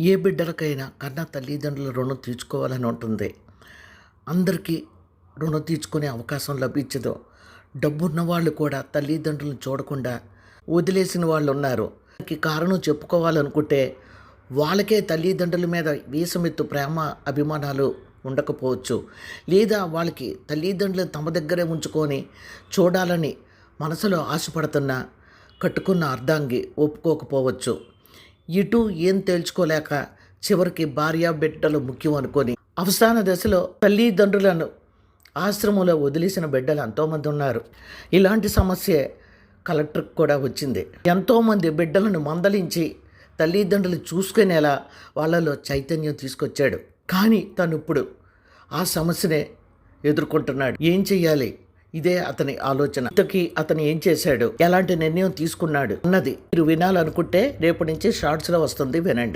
ఏ బిడ్డలకైనా కన్నా తల్లిదండ్రుల రుణం తీర్చుకోవాలని ఉంటుంది. అందరికీ రుణం తీర్చుకునే అవకాశం లభించదు. డబ్బున్న వాళ్ళు కూడా తల్లిదండ్రులను చూడకుండా వదిలేసిన వాళ్ళు ఉన్నారు. దానికి కారణం చెప్పుకోవాలనుకుంటే వాళ్ళకే తల్లిదండ్రుల మీద వీసమెత్తు ప్రేమ అభిమానాలు ఉండకపోవచ్చు. లేదా వాళ్ళకి తల్లిదండ్రులు తమ దగ్గరే ఉంచుకొని చూడాలని మనసులో ఆశపడుతున్న కట్టుకున్న అర్ధాంగి ఒప్పుకోకపోవచ్చు. ఇటు ఏం తేల్చుకోలేక చివరికి భార్య బిడ్డలు ముఖ్యం అనుకొని అవసాన దశలో తల్లిదండ్రులను ఆశ్రమంలో వదిలేసిన బిడ్డలు ఎంతోమంది ఉన్నారు. ఇలాంటి సమస్య కలెక్టర్కి కూడా వచ్చింది. ఎంతోమంది బిడ్డలను మందలించి తల్లిదండ్రులు చూసుకునేలా వాళ్ళలో చైతన్యం తీసుకొచ్చాడు. కానీ తను ఇప్పుడు ఆ సమస్యనే ఎదుర్కొంటున్నాడు. ఏం చెయ్యాలి? ఇదే అతని ఆలోచన. ఇంతకీ అతను ఏం చేశాడు? ఎలాంటి నిర్ణయం తీసుకున్నాడు? అన్నది మీరు వినాలనుకుంటే రేపటి నుంచి షార్ట్స్లో వస్తుంది వినండి.